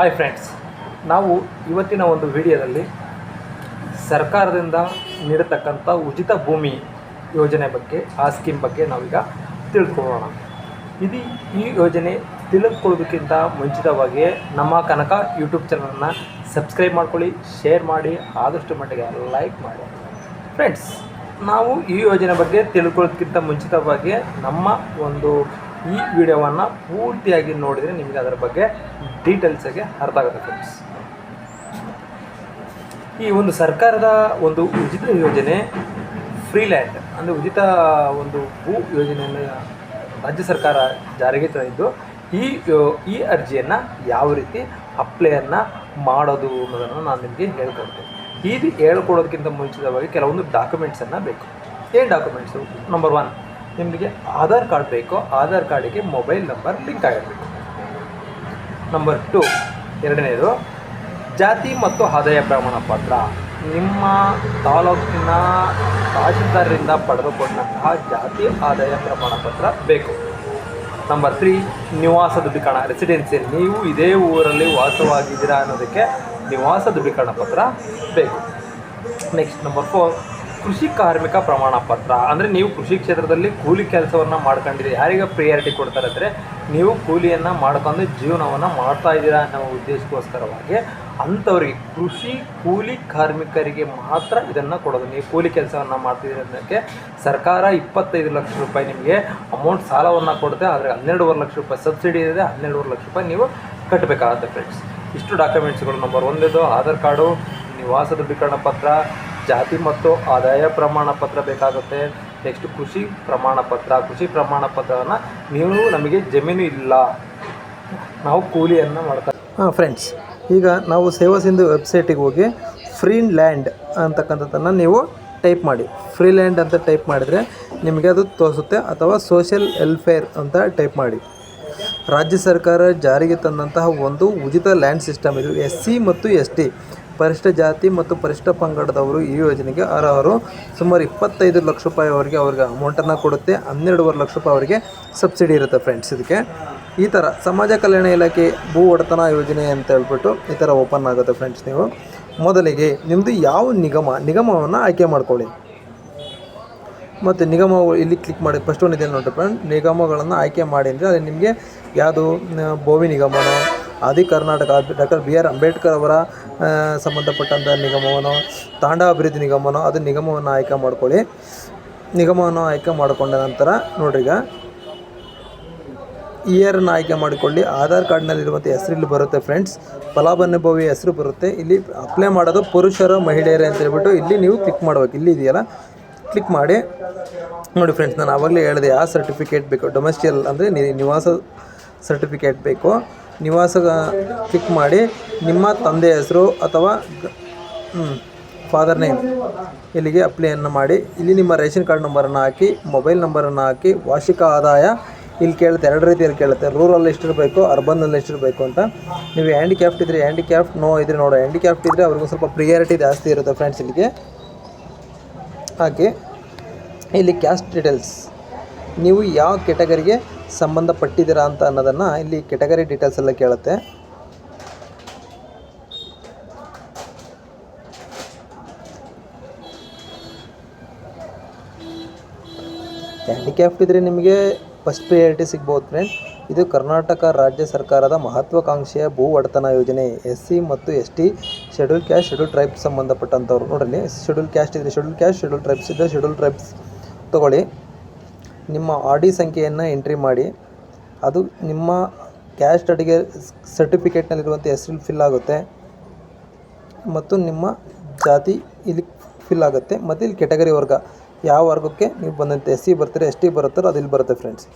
Hi friends ನಾವು ಇವತ್ತಿನ ಒಂದು ವಿಡಿಯೋದಲ್ಲಿ ಸರ್ಕಾರದಿಂದ ನೀಡತಕ್ಕಂಥ ಉಚಿತ ಭೂಮಿ ಯೋಜನೆ ಬಗ್ಗೆ, ಆ ಸ್ಕೀಮ್ ಬಗ್ಗೆ ನಾವೀಗ ತಿಳ್ಕೊಳ್ಳೋಣ. ಇದು ಈ ಯೋಜನೆ ತಿಳಿದುಕೊಳ್ಳೋದಕ್ಕಿಂತ ಮುಂಚಿತವಾಗಿ ನಮ್ಮ ಕನಕ ಯೂಟ್ಯೂಬ್ ಚಾನಲನ್ನು ಸಬ್ಸ್ಕ್ರೈಬ್ ಮಾಡ್ಕೊಳ್ಳಿ ಶೇರ್ ಮಾಡಿ, ಆದಷ್ಟು ಮಟ್ಟಿಗೆ ಲೈಕ್ ಮಾಡಿ. ಫ್ರೆಂಡ್ಸ್ ನಾವು ಈ ಯೋಜನೆ ಬಗ್ಗೆ ತಿಳ್ಕೊಳ್ಳೋದಕ್ಕಿಂತ ಮುಂಚಿತವಾಗಿ ನಮ್ಮ ಒಂದು ಈ ವಿಡಿಯೋವನ್ನು ಪೂರ್ತಿಯಾಗಿ ನೋಡಿದರೆ ನಿಮಗೆ ಅದರ ಬಗ್ಗೆ ಡೀಟೇಲ್ಸಾಗಿ ಅರ್ಥ ಆಗುತ್ತೆ ಫ್ರೆಂಡ್ಸ್ ಈ ಒಂದು ಸರ್ಕಾರದ ಒಂದು ಉಚಿತ ಯೋಜನೆ ಫ್ರೀಲ್ಯಾಂಡ್ ಅಂದರೆ ಉಚಿತ ಒಂದು ಭೂ ಯೋಜನೆಯನ್ನು ರಾಜ್ಯ ಸರ್ಕಾರ ಜಾರಿಗೆ ತಂದಿದ್ದು, ಈ ಈ ಅರ್ಜಿಯನ್ನು ಯಾವ ರೀತಿ ಅಪ್ಲೈಯನ್ನು ಮಾಡೋದು ಅನ್ನೋದನ್ನು ನಾನು ನಿಮಗೆ ಹೇಳ್ಕೊಡ್ತೇನೆ. ಇದು ಹೇಳ್ಕೊಡೋದಕ್ಕಿಂತ ಮುಂಚಿತವಾಗಿ ಕೆಲವೊಂದು ಡಾಕ್ಯುಮೆಂಟ್ಸನ್ನು ಬೇಕು. ಏನು ಡಾಕ್ಯುಮೆಂಟ್ಸು ನಂಬರ್ ಒನ್ ನಿಮಗೆ ಆಧಾರ್ ಕಾರ್ಡ್ ಬೇಕು ಆಧಾರ್ ಕಾರ್ಡಿಗೆ ಮೊಬೈಲ್ ನಂಬರ್ ಲಿಂಕ್ ಆಗಿರಬೇಕು. ನಂಬರ್ ಟು ಎರಡನೇದು, ಜಾತಿ ಮತ್ತು ಆದಾಯ ಪ್ರಮಾಣ ಪತ್ರ. ನಿಮ್ಮ ತಾಲೂಕಿನ ತಹಶೀಲ್ದಾರರಿಂದ ಪಡೆದುಕೊಂಡಂತಹ ಜಾತಿ ಆದಾಯ ಪ್ರಮಾಣ ಪತ್ರ ಬೇಕು. ನಂಬರ್ ತ್ರೀ ನಿವಾಸ ದೃಢೀಕರಣ ರೆಸಿಡೆನ್ಸಿ ನೀವು ಇದೇ ಊರಲ್ಲಿ ವಾಸವಾಗಿದ್ದೀರಾ ಅನ್ನೋದಕ್ಕೆ ನಿವಾಸ ದೃಢೀಕರಣ ಪತ್ರ ಬೇಕು. ನೆಕ್ಸ್ಟ್ ನಂಬರ್ ಫೋರ್ ಕೃಷಿ ಕಾರ್ಮಿಕ ಪ್ರಮಾಣ ಪತ್ರ. ಅಂದರೆ ನೀವು ಕೃಷಿ ಕ್ಷೇತ್ರದಲ್ಲಿ ಕೂಲಿ ಕೆಲಸವನ್ನು ಮಾಡ್ಕೊಂಡಿದ್ದೀರಿ. ಯಾರಿಗೆ ಪ್ರಿಯಾರಿಟಿ ಕೊಡ್ತಾರೆ ಅಂದರೆ ನೀವು ಕೂಲಿಯನ್ನು ಮಾಡ್ಕೊಂಡು ಜೀವನವನ್ನು ಮಾಡ್ತಾ ಇದ್ದೀರಾ ಅನ್ನೋ ಉದ್ದೇಶಕ್ಕೋಸ್ಕರವಾಗಿ ಅಂಥವ್ರಿಗೆ, ಕೃಷಿ ಕೂಲಿ ಕಾರ್ಮಿಕರಿಗೆ ಮಾತ್ರ ಇದನ್ನು ಕೊಡೋದು. ನೀವು ಕೂಲಿ ಕೆಲಸವನ್ನು ಮಾಡ್ತಿದ್ದೀರಿ ಅನ್ನೋಕ್ಕೆ ಸರ್ಕಾರ ಇಪ್ಪತ್ತೈದು ಲಕ್ಷ ರೂಪಾಯಿ ನಿಮಗೆ ಅಮೌಂಟ್ ಸಾಲವನ್ನು ಕೊಡುತ್ತೆ. ಆದರೆ ಹನ್ನೆರಡೂವರೆ ಲಕ್ಷ ರೂಪಾಯಿ ಸಬ್ಸಿಡಿ ಇದೆ. ಹನ್ನೆರಡೂವರೆ ಲಕ್ಷ ರೂಪಾಯಿ ನೀವು ಕಟ್ಟಬೇಕಾಗುತ್ತೆ ಫ್ರೆಂಡ್ಸ್ ಇಷ್ಟು ಡಾಕ್ಯುಮೆಂಟ್ಸ್ಗಳು ನಂಬರ್ ಒಂದೇದು. ಆಧಾರ್ ಕಾರ್ಡು ನಿವಾಸ ದೃಢೀಕರಣ ಪತ್ರ ಜಾತಿ ಮತ್ತು ಆದಾಯ ಪ್ರಮಾಣ ಪತ್ರ ಬೇಕಾಗುತ್ತೆ. ನೆಕ್ಸ್ಟ್ ಕೃಷಿ ಪ್ರಮಾಣ ಪತ್ರ. ಕೃಷಿ ಪ್ರಮಾಣ ಪತ್ರವನ್ನು ನೀವು ನಮಗೆ ಜಮೀನು ಇಲ್ಲ. ನಾವು ಕೂಲಿಯನ್ನು ಮಾಡ್ತಾ ಹಾಂ ಫ್ರೆಂಡ್ಸ್ ಈಗ ನಾವು ಸೇವಾ ಸಿಂಧು ವೆಬ್ಸೈಟಿಗೆ ಹೋಗಿ ಫ್ರೀ ಲ್ಯಾಂಡ್ ಅಂತಕ್ಕಂಥದ್ದನ್ನು ನೀವು ಟೈಪ್ ಮಾಡಿ. ಫ್ರೀ ಲ್ಯಾಂಡ್ ಅಂತ ಟೈಪ್ ಮಾಡಿದರೆ ನಿಮಗೆ ಅದು ತೋರಿಸುತ್ತೆ ಅಥವಾ ಸೋಷಿಯಲ್ ವೆಲ್ಫೇರ್ ಅಂತ ಟೈಪ್ ಮಾಡಿ. ರಾಜ್ಯ ಸರ್ಕಾರ ಜಾರಿಗೆ ತಂದಂತಹ ಒಂದು ಉಚಿತ ಲ್ಯಾಂಡ್ ಸಿಸ್ಟಮ್ ಇದು ಎಸ್ ಸಿ ಮತ್ತು ಎಸ್ ಟಿ ಪರಿಶಿಷ್ಟ ಜಾತಿ ಮತ್ತು ಪರಿಶಿಷ್ಟ ಪಂಗಡದವರು ಈ ಯೋಜನೆಗೆ ಅರ್ಹರು. ಸುಮಾರು ಇಪ್ಪತ್ತೈದು ಲಕ್ಷ ರೂಪಾಯಿ ಅವರಿಗೆ ಅವ್ರಿಗೆ ಅಮೌಂಟನ್ನು ಕೊಡುತ್ತೆ. ಹನ್ನೆರಡೂವರೆ ಲಕ್ಷ ರೂಪಾಯಿ ಅವರಿಗೆ ಸಬ್ಸಿಡಿ ಇರುತ್ತೆ ಫ್ರೆಂಡ್ಸ್ ಇದಕ್ಕೆ. ಈ ಥರ ಸಮಾಜ ಕಲ್ಯಾಣ ಇಲಾಖೆ ಭೂ ಒಡೆತನ ಯೋಜನೆ ಅಂತ ಹೇಳ್ಬಿಟ್ಟು ಈ ಥರ ಓಪನ್ ಆಗುತ್ತೆ ಫ್ರೆಂಡ್ಸ್ ನೀವು. ಮೊದಲಿಗೆ ನಿಮ್ಮದು ಯಾವ ನಿಗಮ, ನಿಗಮವನ್ನು ಆಯ್ಕೆ ಮಾಡ್ಕೊಳ್ಳಿ. ಮತ್ತು ನಿಗಮ ಇಲ್ಲಿ ಕ್ಲಿಕ್ ಮಾಡಿ ಫಸ್ಟ್ ಒಂದು ಇದೆ ನೋಡಿ ಫ್ರೆಂಡ್ ನಿಗಮಗಳನ್ನು ಆಯ್ಕೆ ಮಾಡಿ ಅಂದರೆ ಅಲ್ಲಿ ನಿಮಗೆ ಯಾವುದು Bhovi ನಿಗಮನೋ Adi Karnataka doctor B R Ambedkar ಅವರ ಸಂಬಂಧಪಟ್ಟಂಥ ನಿಗಮವನ್ನು ತಾಂಡ ಅಭಿವೃದ್ಧಿ ನಿಗಮನೋ ಅದು ನಿಗಮವನ್ನು ಆಯ್ಕೆ ಮಾಡ್ಕೊಳ್ಳಿ. ನಿಗಮವನ್ನು ಆಯ್ಕೆ ಮಾಡಿಕೊಂಡ ನಂತರ ನೋಡ್ರಿ ಈಗ ಇಯರನ್ನು ಆಯ್ಕೆ ಮಾಡಿಕೊಳ್ಳಿ. ಆಧಾರ್ ಕಾರ್ಡ್ನಲ್ಲಿರುವಂಥ ಹೆಸರು ಇಲ್ಲಿ ಬರುತ್ತೆ ಫ್ರೆಂಡ್ಸ್ ಫಲಾನುಭವಿ ಹೆಸರು ಬರುತ್ತೆ. ಇಲ್ಲಿ ಅಪ್ಲೈ ಮಾಡೋದು ಪುರುಷರು, ಮಹಿಳೆಯರೇ ಅಂತ ಹೇಳ್ಬಿಟ್ಟು ಇಲ್ಲಿ ನೀವು ಕ್ಲಿಕ್ ಮಾಡ್ಬೇಕು. ಇಲ್ಲಿ ಇದೆಯಲ್ಲ? ಕ್ಲಿಕ್ ಮಾಡಿ. ನೋಡಿ ಫ್ರೆಂಡ್ಸ್ ನಾನು ಆವಾಗಲೇ ಹೇಳಿದೆ, ಯಾವ ಸರ್ಟಿಫಿಕೇಟ್ ಬೇಕು? ಡೊಮೆಸ್ಟಿಯಲ್ ಅಂದರೆ ನಿವಾಸ ಸರ್ಟಿಫಿಕೇಟ್ ಬೇಕು. ನಿವಾಸ ಕ್ಲಿಕ್ ಮಾಡಿ ನಿಮ್ಮ ತಂದೆ ಹೆಸರು ಅಥವಾ ಫಾದರ್ ನೇಮ್ ಇಲ್ಲಿಗೆ ಅಪ್ಲೈಯನ್ನು ಮಾಡಿ. ಇಲ್ಲಿ ನಿಮ್ಮ ರೇಷನ್ ಕಾರ್ಡ್ ನಂಬರನ್ನು ಹಾಕಿ ಮೊಬೈಲ್ ನಂಬರನ್ನು ಹಾಕಿ, ವಾರ್ಷಿಕ ಆದಾಯ ಇಲ್ಲಿ ಕೇಳುತ್ತೆ. ಎರಡು ರೀತಿಯಲ್ಲಿ ಕೇಳುತ್ತೆ. ರೂರಲ್ ಎಷ್ಟಿರಬೇಕು ಅರ್ಬನ್ನಲ್ಲಿ ಎಷ್ಟಿರಬೇಕು ಅಂತ. ನೀವು ಹ್ಯಾಂಡಿಕ್ಯಾಫ್ಟ್ ಇದ್ದರೆ ಹ್ಯಾಂಡಿಕ್ಯಾಫ್ಟ್ ನೋ ಇದ್ರೆ ನೋಡೋ ಹ್ಯಾಂಡಿಕ್ಯಾಫ್ಟ್ ಇದ್ದರೆ ಅವ್ರಿಗೂ ಸ್ವಲ್ಪ ಪ್ರಿಯಾರಿಟಿ ಜಾಸ್ತಿ ಇರುತ್ತೆ ಫ್ರೆಂಡ್ಸ್ ಇಲ್ಲಿಗೆ. ಹಾಕಿ ಇಲ್ಲಿ ಕ್ಯಾಸ್ಟ್ ಡೀಟೇಲ್ಸ್ ನೀವು ಯಾವ ಕೆಟಗರಿಗೆ ಸಂಬಂಧಪಟ್ಟಿದ್ದೀರಾ ಅಂತ ಅನ್ನೋದನ್ನು ಇಲ್ಲಿ ಕೆಟಗರಿ ಡೀಟೇಲ್ಸ್ ಎಲ್ಲ ಕೇಳುತ್ತೆ. ಹ್ಯಾಂಡಿಕ್ಯಾಫ್ಟ್ ಇದ್ದರೆ ನಿಮಗೆ ಫಸ್ಟ್ ಪ್ರಿಯಾರಿಟಿ ಸಿಗ್ಬೋದು ಫ್ರೆಂಡ್ ಇದು ಕರ್ನಾಟಕ ರಾಜ್ಯ ಸರ್ಕಾರದ ಮಹತ್ವಾಕಾಂಕ್ಷೆಯ ಭೂ ಒಡೆತನ ಯೋಜನೆ. ಎಸ್ ಸಿ ಮತ್ತು S T schedule caste schedule tribe ಸಂಬಂಧಪಟ್ಟಂಥವ್ರು. ನೋಡಲಿ ಶೆಡ್ಯೂಲ್ ಕ್ಯಾಸ್ಟ್ ಇದ್ದರೆ ಶೆಡ್ಯೂಲ್ ಕ್ಯಾಸ್ಟ್ ಶೆಡ್ಯೂಲ್ ಟ್ರೈಬ್ಸ್ ಇದ್ದರೆ ಶೆಡ್ಯೂಲ್ ಟ್ರೈಬ್ಸ್ ತೊಗೊಳ್ಳಿ. ನಿಮ್ಮ ಆರ್ ಡಿ ಸಂಖ್ಯೆಯನ್ನು ಎಂಟ್ರಿ ಮಾಡಿ, ಅದು ನಿಮ್ಮ ಕ್ಯಾಸ್ಟ್ ಅಡಿಗೆ ಸರ್ಟಿಫಿಕೇಟ್ನಲ್ಲಿರುವಂಥ ಹೆಸರು ಫಿಲ್ ಆಗುತ್ತೆ. ಮತ್ತು ನಿಮ್ಮ ಜಾತಿ ಇಲ್ಲಿ ಫಿಲ್ ಆಗುತ್ತೆ. ಮತ್ತು ಇಲ್ಲಿ ಕೆಟಗರಿ ವರ್ಗ, ಯಾವ ವರ್ಗಕ್ಕೆ ನೀವು ಬಂದಂತೆ ಎಸ್ ಸಿ ಬರ್ತಾರೆ ಎಸ್ ಟಿ ಬರುತ್ತಾರೋ, ಅದು ಇಲ್ಲಿ ಬರುತ್ತೆ ಫ್ರೆಂಡ್ಸ್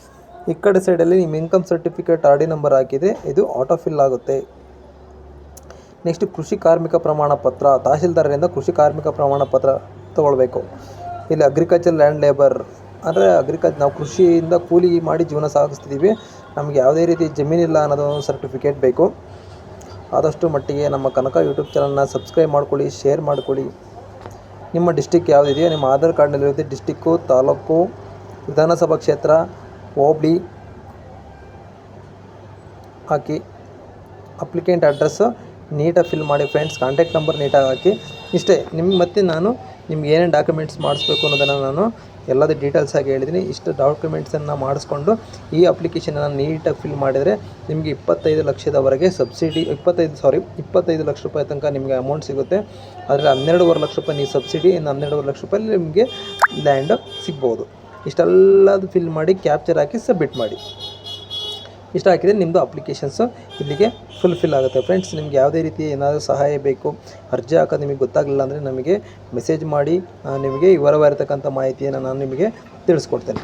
ಈ ಕಡೆ ಸೈಡಲ್ಲಿ ನಿಮ್ಮ income certificate R D number ಹಾಕಿದೆ ಇದು ಆಟೋ ಫಿಲ್ ಆಗುತ್ತೆ. ನೆಕ್ಸ್ಟ್ ಕೃಷಿ ಕಾರ್ಮಿಕ ಪ್ರಮಾಣ ಪತ್ರ, ತಹಶೀಲ್ದಾರರಿಂದ ಕೃಷಿ ಕಾರ್ಮಿಕ ಪ್ರಮಾಣ ಪತ್ರ ತೊಗೊಳ್ಬೇಕು. ಇಲ್ಲಿ ಅಗ್ರಿಕಲ್ಚರ್ ಲ್ಯಾಂಡ್ ಲೇಬರ್ ಅಂದರೆ ಅಗ್ರಿಕಲ್ಚರ್ ನಾವು ಕೃಷಿಯಿಂದ ಕೂಲಿ ಮಾಡಿ ಜೀವನ ಸಾಗಿಸ್ತಿದ್ದೀವಿ ನಮಗೆ ಯಾವುದೇ ರೀತಿ ಜಮೀನಿಲ್ಲ ಅನ್ನೋದು ಸರ್ಟಿಫಿಕೇಟ್ ಬೇಕು. ಆದಷ್ಟು ಮಟ್ಟಿಗೆ ನಮ್ಮ ಕನಕ ಯೂಟ್ಯೂಬ್ ಚಾನಲ್ನ ಸಬ್ಸ್ಕ್ರೈಬ್ ಮಾಡ್ಕೊಳ್ಳಿ ಶೇರ್ ಮಾಡ್ಕೊಳ್ಳಿ. ನಿಮ್ಮ ಡಿಸ್ಟಿಕ್ ಯಾವುದಿದೆಯೋ, ನಿಮ್ಮ ಆಧಾರ್ ಕಾರ್ಡ್ನಲ್ಲಿರುತ್ತೆ ಡಿಸ್ಟಿಕ್ಕು ತಾಲೂಕು, ವಿಧಾನಸಭಾ ಕ್ಷೇತ್ರ, ಹೋಬಳಿ, ಹಾಕಿ. ಅಪ್ಲಿಕೆಂಟ್ ಅಡ್ರೆಸ್ಸು ನೀಟಾಗಿ ಫಿಲ್ ಮಾಡಿ ಫ್ರೆಂಡ್ಸ್ ಕಾಂಟ್ಯಾಕ್ಟ್ ನಂಬರ್ ನೀಟಾಗಿ ಹಾಕಿ. ಇಷ್ಟೇ ನಿಮ್ಗೆ ಮತ್ತೆ ನಾನು ನಿಮ್ಗೆ ಏನೇನು ಡಾಕ್ಯುಮೆಂಟ್ಸ್ ಮಾಡಿಸ್ಬೇಕು ಅನ್ನೋದನ್ನು ನಾನು ಎಲ್ಲದೂ ಡೀಟೇಲ್ಸ್ ಆಗಿ ಹೇಳಿದ್ದೀನಿ ಇಷ್ಟು ಡಾಕ್ಯುಮೆಂಟ್ಸನ್ನು ಮಾಡಿಸ್ಕೊಂಡು ಈ ಅಪ್ಲಿಕೇಶನನ್ನು ನೀಟಾಗಿ ಫಿಲ್ ಮಾಡಿದರೆ ನಿಮಗೆ ಇಪ್ಪತ್ತೈದು ಲಕ್ಷದವರೆಗೆ ಸಬ್ಸಿಡಿ ಇಪ್ಪತ್ತೈದು ಸಾರಿ ಇಪ್ಪತ್ತೈದು ಲಕ್ಷ ರೂಪಾಯಿ ತನಕ ನಿಮಗೆ ಅಮೌಂಟ್ ಸಿಗುತ್ತೆ. ಆದರೆ ಹನ್ನೆರಡುವರೆ ಲಕ್ಷ ರೂಪಾಯಿ ನೀವು ಸಬ್ಸಿಡಿ ಇನ್ನು ಹನ್ನೆರಡುವರೆ ಲಕ್ಷ ರೂಪಾಯಲ್ಲಿ ನಿಮಗೆ ಲ್ಯಾಂಡ್ ಸಿಗ್ಬೋದು. ಇಷ್ಟೆಲ್ಲದು ಫಿಲ್ ಮಾಡಿ ಕ್ಯಾಪ್ಚರ್ ಹಾಕಿ ಸಬ್ಮಿಟ್ ಮಾಡಿ. ಇಷ್ಟ ಹಾಕಿದರೆ ನಿಮ್ಮದು ಅಪ್ಲಿಕೇಶನ್ಸು ಇಲ್ಲಿಗೆ ಫುಲ್ಫಿಲ್ ಆಗುತ್ತೆ. ಫ್ರೆಂಡ್ಸ್ ನಿಮಗೆ ಯಾವುದೇ ರೀತಿ ಏನಾದರೂ ಸಹಾಯ ಬೇಕು, ಅರ್ಜಿ ಹಾಕೋದು ನಿಮಗೆ ಗೊತ್ತಾಗಲಿಲ್ಲ ಅಂದರೆ ನಮಗೆ ಮೆಸೇಜ್ ಮಾಡಿ ನಿಮಗೆ ವಿವರವಾಗಿರ್ತಕ್ಕಂಥ ಮಾಹಿತಿಯನ್ನು ನಾನು ನಿಮಗೆ ತಿಳಿಸ್ಕೊಡ್ತೇನೆ.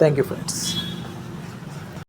Thank you friends